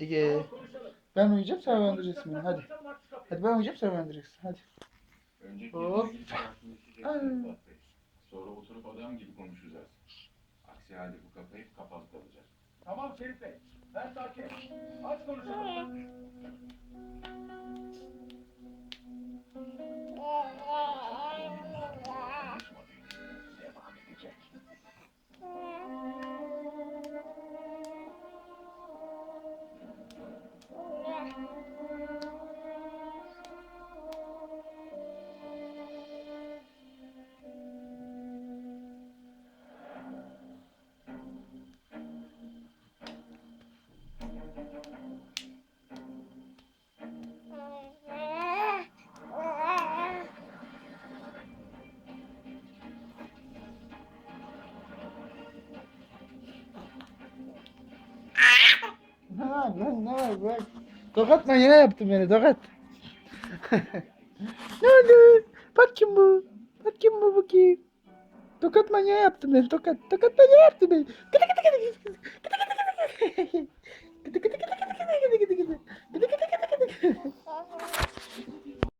Ege. Ben uyuyacağım sen uyandıracaksın beni hadi. Hadi ben uyuyacağım sen uyandıracaksın hadi. Önce Hop. Sonra oturup adam gibi konuşacağız. Aksi halde bu hep kapalı kalacak. Tamam Şerif Bey. Ben sakin. Aç konuşalım. Ha lan ne var bak. Tokat manyağı yaptın beni tokat. ne oldu? Bak kim bu? Bak kim bu bu kim? Tokat manyağı yaptın beni tokat. Tokat manyağı yaptın beni. Kıdı